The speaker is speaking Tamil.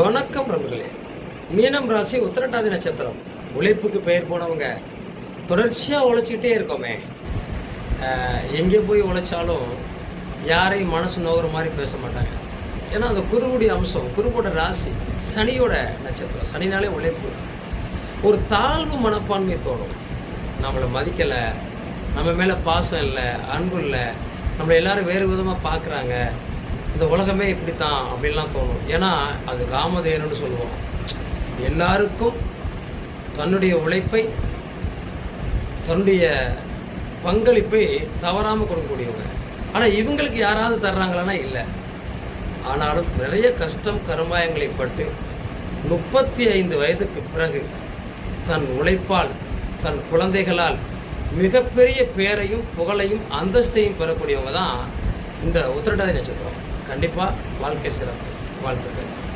வணக்கம் நண்பர்களே. மீனம் ராசி உத்திரட்டாதி நட்சத்திரம். உழைப்புக்கு பெயர் போனவங்க தொடர்ச்சியாக உழைச்சிக்கிட்டே இருக்கோமே. எங்கே போய் உழைச்சாலும் யாரையும் மனசு நோகிற மாதிரி பேச மாட்டாங்க. ஏன்னா அந்த குருவுடைய அம்சம் குருவோட ராசி சனியோட நட்சத்திரம். சனினாலே உழைப்பு. ஒரு தாழ்வு மனப்பான்மை தோணும். நம்மளை மதிக்கலை நம்ம மேலே பாசம் இல்லை அன்பு இல்லை நம்மளை எல்லாரும் வேறு விதமாக பார்க்குறாங்க இந்த உலகமே இப்படித்தான் அப்படின்லாம் தோணும். ஏன்னா அது காமதேனுன்னு சொல்லுவோம். எல்லாருக்கும் தன்னுடைய உழைப்பை தன்னுடைய பங்களிப்பை தவறாமல் கொடுக்கக்கூடியவங்க. ஆனால் இவங்களுக்கு யாராவது தர்றாங்களான்னா இல்லை. ஆனாலும் நிறைய கஷ்டம் கருமாயங்களை பட்டு முப்பத்தி ஐந்து வயதுக்கு பிறகு தன் உழைப்பால் தன் குழந்தைகளால் மிகப்பெரிய பேரையும் புகழையும் அந்தஸ்தையும் பெறக்கூடியவங்க தான் இந்த உத்திரட்டாதி நட்சத்திரம். கண்டிப்பாக வாழ்க்கை சிறப்பு. வாழ்த்துக்கள்.